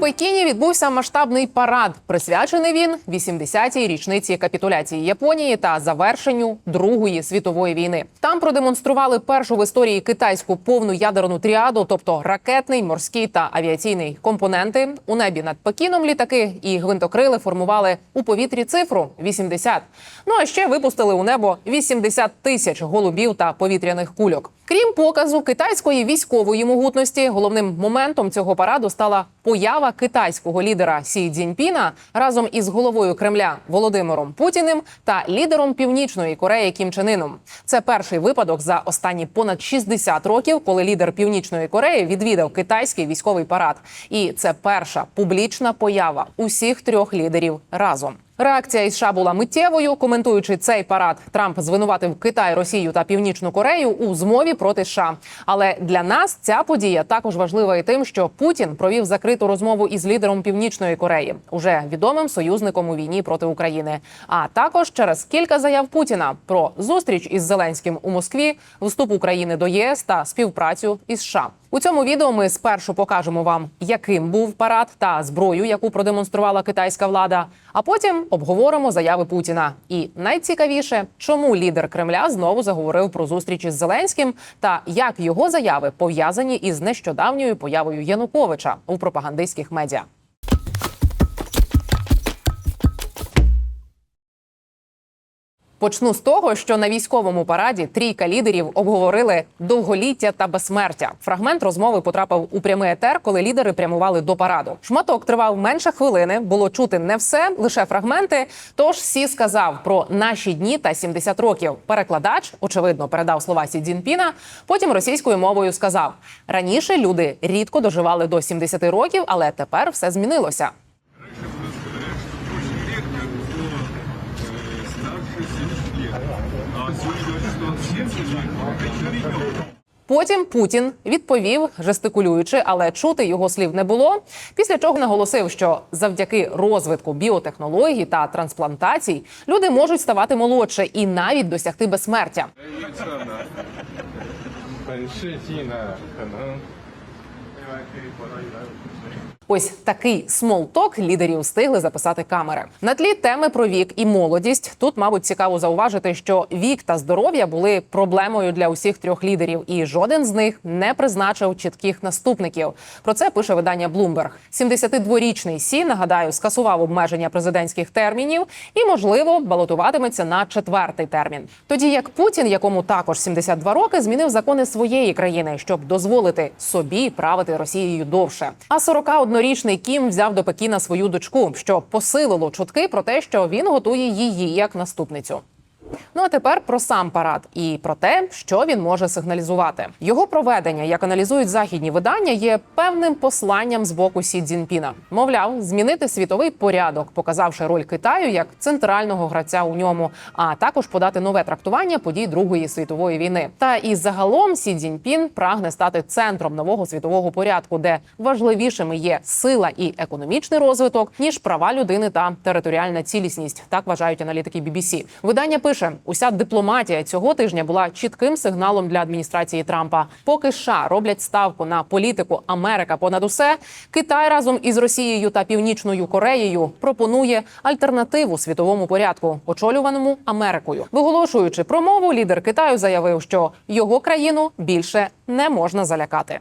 Пекіні відбувся масштабний парад. Присвячений він 80-й річниці капітуляції Японії та завершенню Другої світової війни. Там продемонстрували першу в історії китайську повну ядерну тріаду, тобто ракетний, морський та авіаційний компоненти. У небі над Пекіном літаки і гвинтокрили формували у повітрі цифру 80. Ну а ще випустили у небо 80 тисяч голубів та повітряних кульок. Крім показу китайської військової могутності, головним моментом цього параду стала поява китайського лідера Сі Цзіньпіна разом із головою Кремля Володимиром Путіним та лідером Північної Кореї Кім Чен Іном. Це перший випадок за останні понад 60 років, коли лідер Північної Кореї відвідав китайський військовий парад. І це перша публічна поява усіх трьох лідерів разом. Реакція із США була миттєвою. Коментуючи цей парад, Трамп звинуватив Китай, Росію та Північну Корею у змові проти США. Але для нас ця подія також важлива і тим, що Путін провів закриту розмову із лідером Північної Кореї, уже відомим союзником у війні проти України. А також через кілька заяв Путіна про зустріч із Зеленським у Москві, вступ України до ЄС та співпрацю із США. У цьому відео ми спершу покажемо вам, яким був парад та зброю, яку продемонструвала китайська влада. А потім обговоримо заяви Путіна. І найцікавіше, чому лідер Кремля знову заговорив про зустріч із Зеленським та як його заяви пов'язані із нещодавньою появою Януковича у пропагандистських медіа. Почну з того, що на військовому параді трійка лідерів обговорили довголіття та безсмертя. Фрагмент розмови потрапив у прямий етер, коли лідери прямували до параду. Шматок тривав менше хвилини, було чути не все, лише фрагменти. Тож Сі сказав про наші дні та 70 років. Перекладач, очевидно, передав слова Сі Цзіньпіна. Потім російською мовою сказав: раніше люди рідко доживали до 70 років, але тепер все змінилося. Потім Путін відповів, жестикулюючи, але чути його слів не було. Після чого наголосив, що завдяки розвитку біотехнологій та трансплантацій люди можуть ставати молодше і навіть досягти безсмертя. Ось такий смолток лідерів встигли записати камери. На тлі теми про вік і молодість. Тут, мабуть, цікаво зауважити, що вік та здоров'я були проблемою для усіх трьох лідерів, і жоден з них не призначив чітких наступників. Про це пише видання Bloomberg. 72-річний Сі, нагадаю, скасував обмеження президентських термінів і, можливо, балотуватиметься на четвертий термін. Тоді як Путін, якому також 72 роки, змінив закони своєї країни, щоб дозволити собі правити Росією довше. А 41-річний Кім взяв до Пекіна свою дочку, що посилило чутки про те, що він готує її як наступницю. Ну а тепер про сам парад і про те, що він може сигналізувати. Його проведення, як аналізують західні видання, є певним посланням з боку Сі Цзіньпіна. Мовляв, змінити світовий порядок, показавши роль Китаю як центрального гравця у ньому, а також подати нове трактування подій Другої світової війни. Та і загалом Сі Цзіньпін прагне стати центром нового світового порядку, де важливішими є сила і економічний розвиток, ніж права людини та територіальна цілісність. Так вважають аналітики BBC. Видання пише: Більше уся дипломатія цього тижня була чітким сигналом для адміністрації Трампа. Поки США роблять ставку на політику Америка понад усе, Китай разом із Росією та Північною Кореєю пропонує альтернативу світовому порядку, очолюваному Америкою. Виголошуючи промову, лідер Китаю заявив, що його країну більше не можна залякати.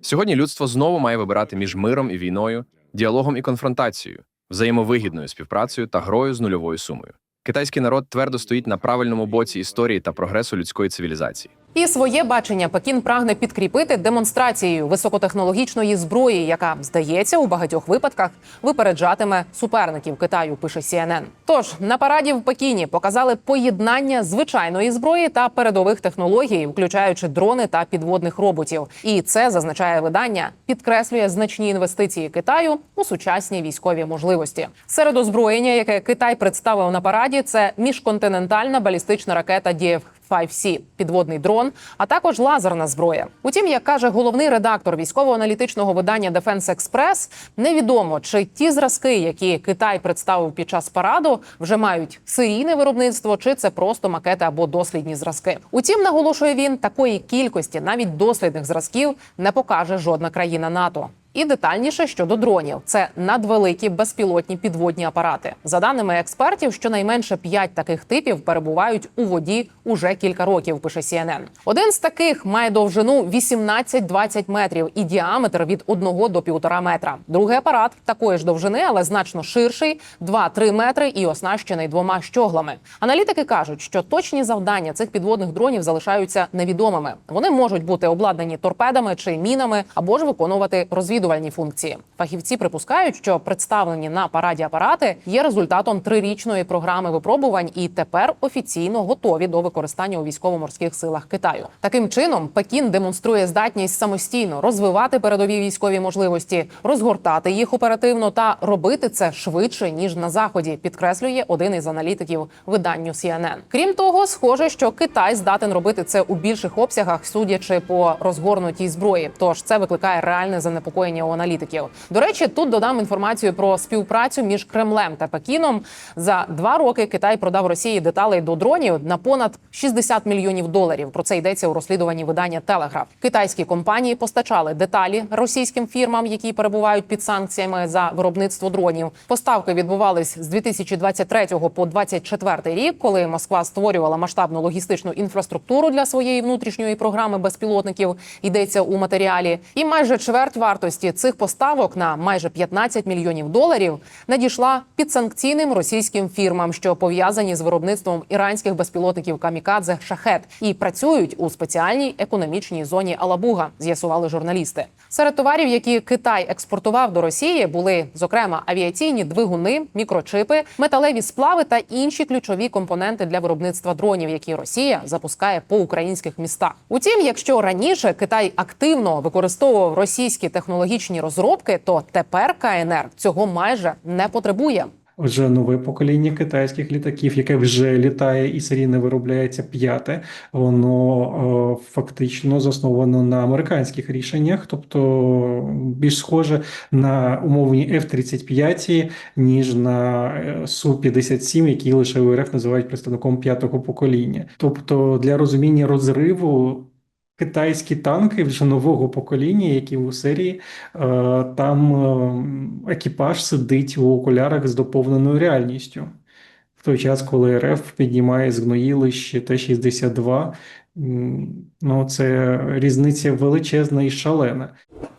Сьогодні людство знову має вибирати між миром і війною, діалогом і конфронтацією, взаємовигідною співпрацею та грою з нульовою сумою. Китайський народ твердо стоїть на правильному боці історії та прогресу людської цивілізації. І своє бачення Пекін прагне підкріпити демонстрацією високотехнологічної зброї, яка здається у багатьох випадках випереджатиме суперників Китаю. Пише CNN. Тож на параді в Пекіні показали поєднання звичайної зброї та передових технологій, включаючи дрони та підводних роботів. І це зазначає видання, підкреслює значні інвестиції Китаю у сучасні військові можливості. Серед озброєння, яке Китай представив на параді, це міжконтинентальна балістична ракета DF 5C – підводний дрон, а також лазерна зброя. Утім, як каже головний редактор військово-аналітичного видання Defense Express, невідомо чи ті зразки, які Китай представив під час параду, вже мають серійне виробництво, чи це просто макети або дослідні зразки. Утім, наголошує він, такої кількості навіть дослідних зразків не покаже жодна країна НАТО. І детальніше щодо дронів, це надвеликі безпілотні підводні апарати. За даними експертів, щонайменше п'ять таких типів перебувають у воді уже кілька років. Пише CNN. Один з таких має довжину 18-20 метрів і діаметр від 1 до 1,5 метра. Другий апарат такої ж довжини, але значно ширший 2-3 метри і оснащений двома щоглами. Аналітики кажуть, що точні завдання цих підводних дронів залишаються невідомими. Вони можуть бути обладнані торпедами чи мінами або ж виконувати розвідувальні функції. Фахівці припускають, що представлені на параді апарати є результатом трирічної програми випробувань і тепер офіційно готові до використання у військово-морських силах Китаю. Таким чином, Пекін демонструє здатність самостійно розвивати передові військові можливості, розгортати їх оперативно та робити це швидше ніж на заході. Підкреслює один із аналітиків виданню CNN. Крім того, схоже, що Китай здатен робити це у більших обсягах, судячи по розгорнутій зброї. Тож це викликає реальне занепокоєння у аналітиків. До речі, тут додам інформацію про співпрацю між Кремлем та Пекіном. За два роки Китай продав Росії деталей до дронів на понад 60 мільйонів доларів. Про це йдеться у розслідуванні видання Телеграф. Китайські компанії постачали деталі російським фірмам, які перебувають під санкціями за виробництво дронів. Поставки відбувались з 2023 по 2024 рік, коли Москва створювала масштабну логістичну інфраструктуру для своєї внутрішньої програми безпілотників. Йдеться у матеріалі, і майже чверть вартості цих поставок на майже 15 мільйонів доларів надійшла підсанкційним російським фірмам, що пов'язані з виробництвом іранських безпілотників камікадзе шахет і працюють у спеціальній економічній зоні Алабуга. З'ясували журналісти. Серед товарів, які Китай експортував до Росії, були зокрема авіаційні двигуни, мікрочипи, металеві сплави та інші ключові компоненти для виробництва дронів, які Росія запускає по українських містах. Утім, якщо раніше Китай активно використовував російські технологічні розробки, то тепер КНР цього майже не потребує. Отже, нове покоління китайських літаків, яке вже літає і серійно виробляється п'яте, воно е, фактично засновано на американських рішеннях, тобто більш схоже на умовні F-35, ніж на е, Су-57, які лише в РФ називають представником п'ятого покоління. Тобто для розуміння розриву. Китайські танки вже нового покоління, які у серії, е, там е, екіпаж сидить у окулярах з доповненою реальністю. В той час, коли РФ піднімає з гноїлища Т-62, ну це різниця величезна і шалена.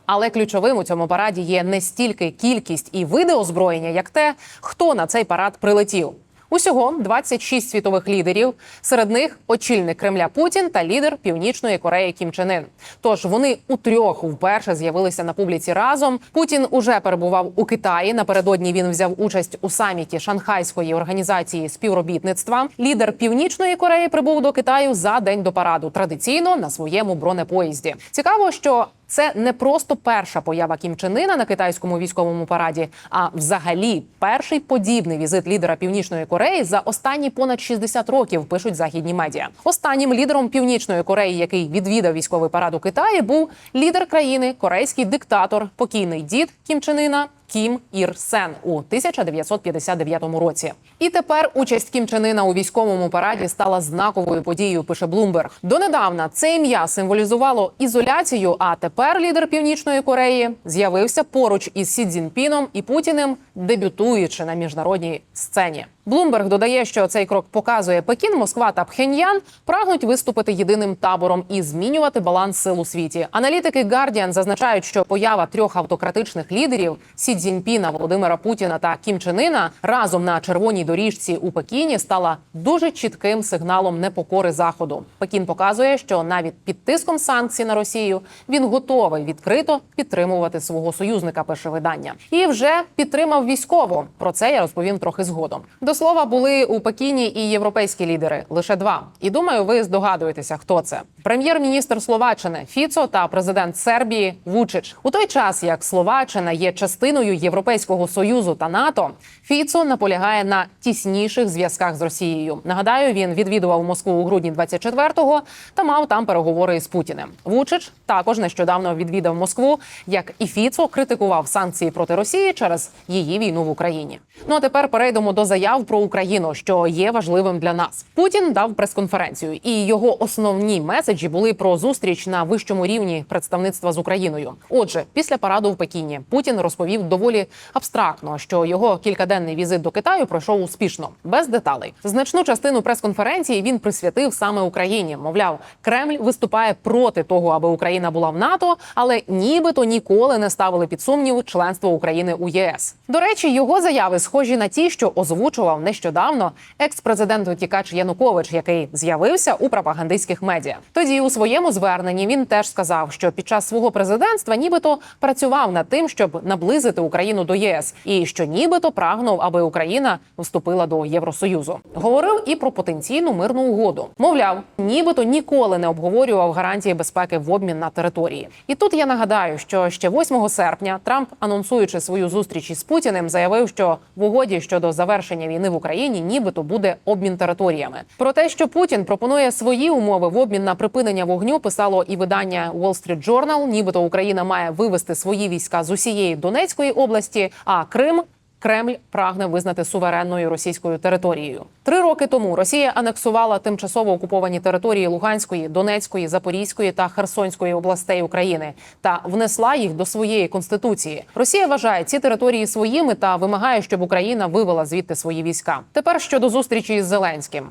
Але ключовим у цьому параді є не стільки кількість і види озброєння, як те, хто на цей парад прилетів. Усього 26 світових лідерів. Серед них очільник Кремля Путін та лідер Північної Кореї Кім Чен Ін. Тож вони утрьох вперше з'явилися на публіці разом. Путін уже перебував у Китаї. Напередодні він взяв участь у саміті Шанхайської організації співробітництва. Лідер Північної Кореї прибув до Китаю за день до параду, традиційно на своєму бронепоїзді. Цікаво, що це не просто перша поява Кім Чен Ина на китайському військовому параді, а взагалі перший подібний візит лідера Північної Кореї за останні понад 60 років. Пишуть західні медіа. Останнім лідером Північної Кореї, який відвідав військовий парад у Китаї, був лідер країни, корейський диктатор, покійний дід Кім Чен Ина Кім Ір Сен у 1959 році. І тепер участь Кім Чен у військовому параді стала знаковою подією. Пише Блумберг. Донедавна це ім'я символізувало ізоляцію. А тепер лідер Північної Кореї з'явився поруч із Сі Цзіньпіном і Путіним, дебютуючи на міжнародній сцені. Блумберг додає, що цей крок показує Пекін, Москва та Пхеньян прагнуть виступити єдиним табором і змінювати баланс сил у світі. Аналітики Guardian зазначають, що поява трьох автократичних лідерів Сі Цзіньпіна, Володимира Путіна та Кім Чен Ина разом на червоній доріжці у Пекіні стала дуже чітким сигналом непокори заходу. Пекін показує, що навіть під тиском санкцій на Росію він готовий відкрито підтримувати свого союзника. Пише видання і вже підтримав військово. Про це я розповім трохи згодом. До слова, були у Пекіні і європейські лідери лише два. І думаю, ви здогадуєтеся, хто це. Прем'єр-міністр Словаччини Фіцо та президент Сербії Вучич. У той час як Словаччина є частиною Європейського союзу та НАТО, Фіцо наполягає на тісніших зв'язках з Росією. Нагадаю, він відвідував Москву у грудні 24-го та мав там переговори із Путіним. Вучич також нещодавно відвідав Москву, як і Фіцо критикував санкції проти Росії через її війну в Україні. Ну а тепер перейдемо до заяв про Україну, що є важливим для нас. Путін дав прес-конференцію, і його основні меседжі були про зустріч на вищому рівні представництва з Україною. Отже, після параду в Пекіні Путін розповів доволі абстрактно, що його кількаденний візит до Китаю пройшов успішно, без деталей. Значну частину прес-конференції він присвятив саме Україні. Мовляв, Кремль виступає проти того, аби Україна була в НАТО, але нібито ніколи не ставили під сумнів членство України у ЄС. До речі, його заяви схожі на ті, що озвучував нещодавно екс-президент утікач Янукович, який з'явився у пропагандистських медіа. Тоді у своєму зверненні він теж сказав, що під час свого президентства нібито працював над тим, щоб наблизити Україну до ЄС, і що нібито прагнув, аби Україна вступила до Євросоюзу. Говорив і про потенційну мирну угоду. Мовляв, нібито ніколи не обговорював гарантії безпеки в обмін на території. І тут я нагадаю, що ще 8 серпня Трамп, анонсуючи свою зустріч із Путіним, заявив, що в угоді щодо завершення війни в Україні нібито буде обмін територіями. Про те, що Путін пропонує свої умови в обмін на припинення вогню, писало і видання Wall Street Journal. Нібито Україна має вивести свої війська з усієї Донецької області, а Крим. Кремль прагне визнати суверенною російською територією. Три роки тому Росія анексувала тимчасово окуповані території Луганської, Донецької, Запорізької та Херсонської областей України та внесла їх до своєї конституції. Росія вважає ці території своїми та вимагає, щоб Україна вивела звідти свої війська. Тепер щодо зустрічі із Зеленським.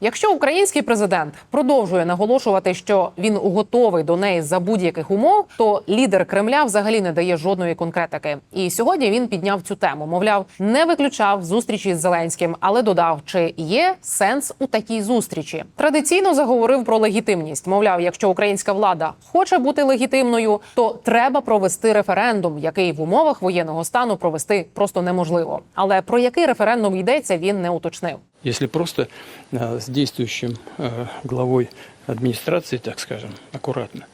Якщо український президент продовжує наголошувати, що він готовий до неї за будь-яких умов, то лідер Кремля взагалі не дає жодної конкретики. І сьогодні він підняв цю тему. Мовляв, не виключав зустрічі з Зеленським, але додав, чи є сенс у такій зустрічі. Традиційно заговорив про легітимність. Мовляв, якщо українська влада хоче бути легітимною, то треба провести референдум, який в умовах воєнного стану провести просто неможливо. Але про який референдум йдеться, він не уточнив. Если просто с действующим главой администрации, так скажем, аккуратно,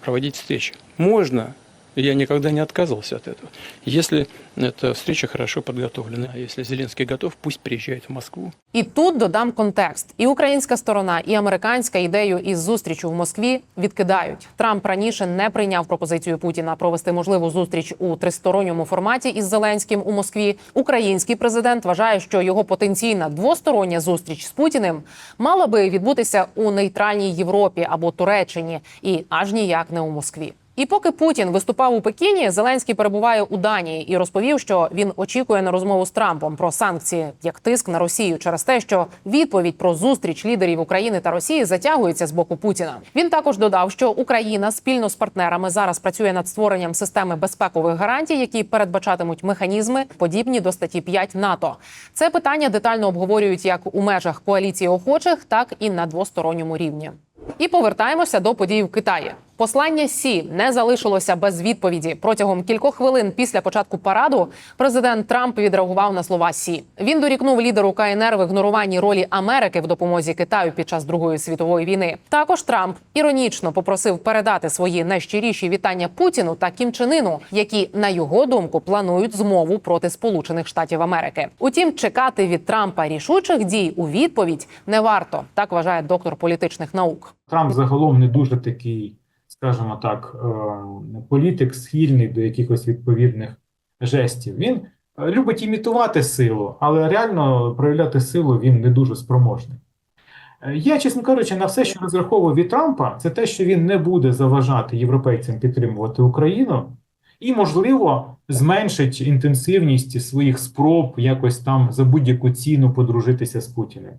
проводить встречи. Можно, и я никогда не отказывался от этого, если эта встреча хорошо подготовлена. А Если Зеленский готов, пусть приезжает в Москву. І тут додам контекст: і українська сторона, і американська ідею із зустрічю в Москві відкидають. Трамп раніше не прийняв пропозицію Путіна провести можливу зустріч у тристоронньому форматі із Зеленським у Москві. Український президент вважає, що його потенційна двостороння зустріч з Путіним мала би відбутися у нейтральній Європі або Туреччині, і аж ніяк не у Москві. І поки Путін виступав у Пекіні, Зеленський перебуває у Данії і розповів, що він очікує на розмову з Трампом про санкції як тиск на Росію через те, що відповідь про зустріч лідерів України та Росії затягується з боку Путіна. Він також додав, що Україна спільно з партнерами зараз працює над створенням системи безпекових гарантій, які передбачатимуть механізми, подібні до статті 5 НАТО. Це питання детально обговорюють як у межах коаліції охочих, так і на двосторонньому рівні. І повертаємося до подій в Китаї. Послання Сі не залишилося без відповіді. Протягом кількох хвилин після початку параду президент Трамп відреагував на слова Сі. Він дорікнув лідеру КНР в ігноруванні ролі Америки в допомозі Китаю під час Другої світової війни. Також Трамп іронічно попросив передати свої найщиріші вітання Путіну та Кім Чен Іну, які на його думку планують змову проти Сполучених Штатів Америки. Утім, чекати від Трампа рішучих дій у відповідь не варто. Так вважає доктор політичних наук. Трамп загалом не дуже такий, скажімо так, е, політик схильний до якихось відповідних жестів. Він е, любить імітувати силу, але реально проявляти силу він не дуже спроможний. Е, Я, чесно кажучи, на все, що розраховую від Трампа, це те, що він не буде заважати європейцям підтримувати Україну і, можливо, зменшить інтенсивність своїх спроб якось там за будь-яку ціну подружитися з Путіним.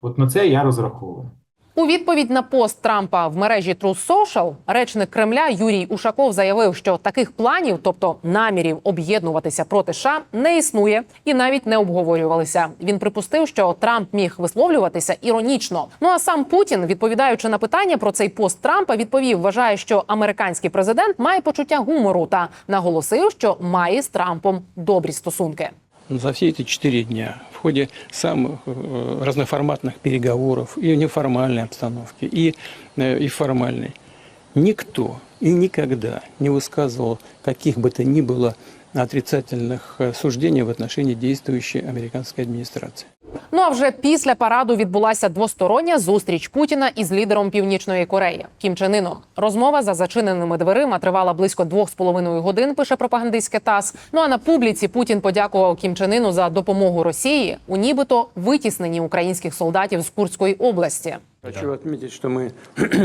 От на це я розраховую. У відповідь на пост Трампа в мережі Truth Social речник Кремля Юрій Ушаков заявив, що таких планів, тобто намірів об'єднуватися проти США, не існує і навіть не обговорювалися. Він припустив, що Трамп міг висловлюватися іронічно. Ну а сам Путін, відповідаючи на питання про цей пост Трампа, відповів, вважає, що американський президент має почуття гумору та наголосив, що має з Трампом добрі стосунки. За все эти четыре дня в ходе самых э, разноформатных переговоров и неформальной обстановки, и, э, и формальной, никто и никогда не высказывал каких бы то ни было отрицательных э, суждений в отношении действующей американской администрации. Ну а вже після параду відбулася двостороння зустріч Путіна із лідером Північної Кореї Кім Чен Іном. Розмова за зачиненими дверима тривала близько двох з половиною годин. Пише пропагандистське ТАСС. Ну а на публіці Путін подякував Кім Чен Іну за допомогу Росії у нібито витісненні українських солдатів з Курської області. Хочу отметить, что мы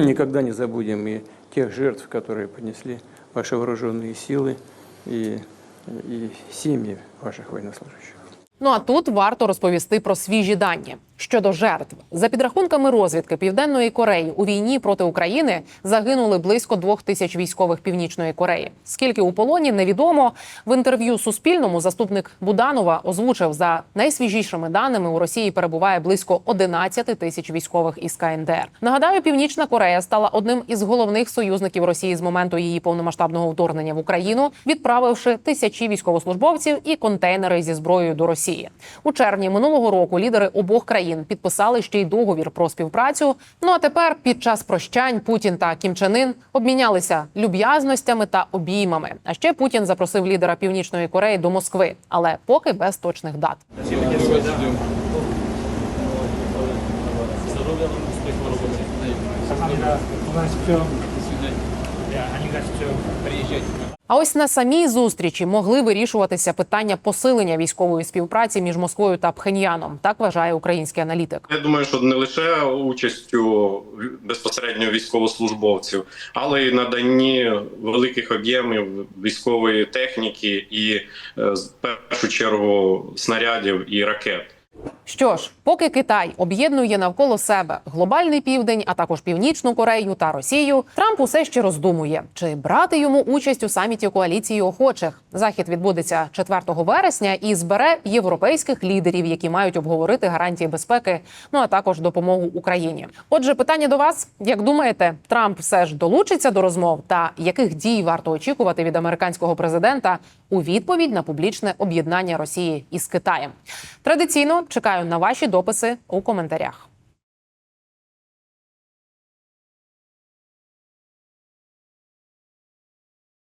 никогда не забудем и тех жертв, которые понесли ваши вооруженные силы и, и сім'ї ваших военнослужащих. Ну а тут варто розповісти про свіжі дані щодо жертв. За підрахунками розвідки Південної Кореї у війні проти України загинули близько двох тисяч військових Північної Кореї. Скільки у полоні невідомо. В інтерв'ю Суспільному заступник Буданова озвучив за найсвіжішими даними у Росії перебуває близько 11 тисяч військових із КНДР. Нагадаю, Північна Корея стала одним із головних союзників Росії з моменту її повномасштабного вторгнення в Україну, відправивши тисячі військовослужбовців і контейнери зі зброєю до Росії. У червні минулого року лідери обох країн підписали ще й договір про співпрацю. Ну а тепер, під час прощань, Путін та Кім Чен Ін обмінялися люб'язностями та обіймами. А ще Путін запросив лідера Північної Кореї до Москви, але поки без точних дат. А ось на самій зустрічі могли вирішуватися питання посилення військової співпраці між Москвою та Пхеньяном. Так вважає український аналітик. Я думаю, що не лише участю безпосередньо військовослужбовців, але й наданні великих об'ємів військової техніки і е, в першу чергу снарядів і ракет. Що ж, поки Китай об'єднує навколо себе глобальний південь, а також північну Корею та Росію, Трамп усе ще роздумує, чи брати йому участь у саміті коаліції охочих. Захід відбудеться 4 вересня і збере європейських лідерів, які мають обговорити гарантії безпеки, ну а також допомогу Україні. Отже, питання до вас: як думаєте, Трамп все ж долучиться до розмов? Та яких дій варто очікувати від американського президента у відповідь на публічне об'єднання Росії із Китаєм? Традиційно чекаю на ваші дописи у коментарях.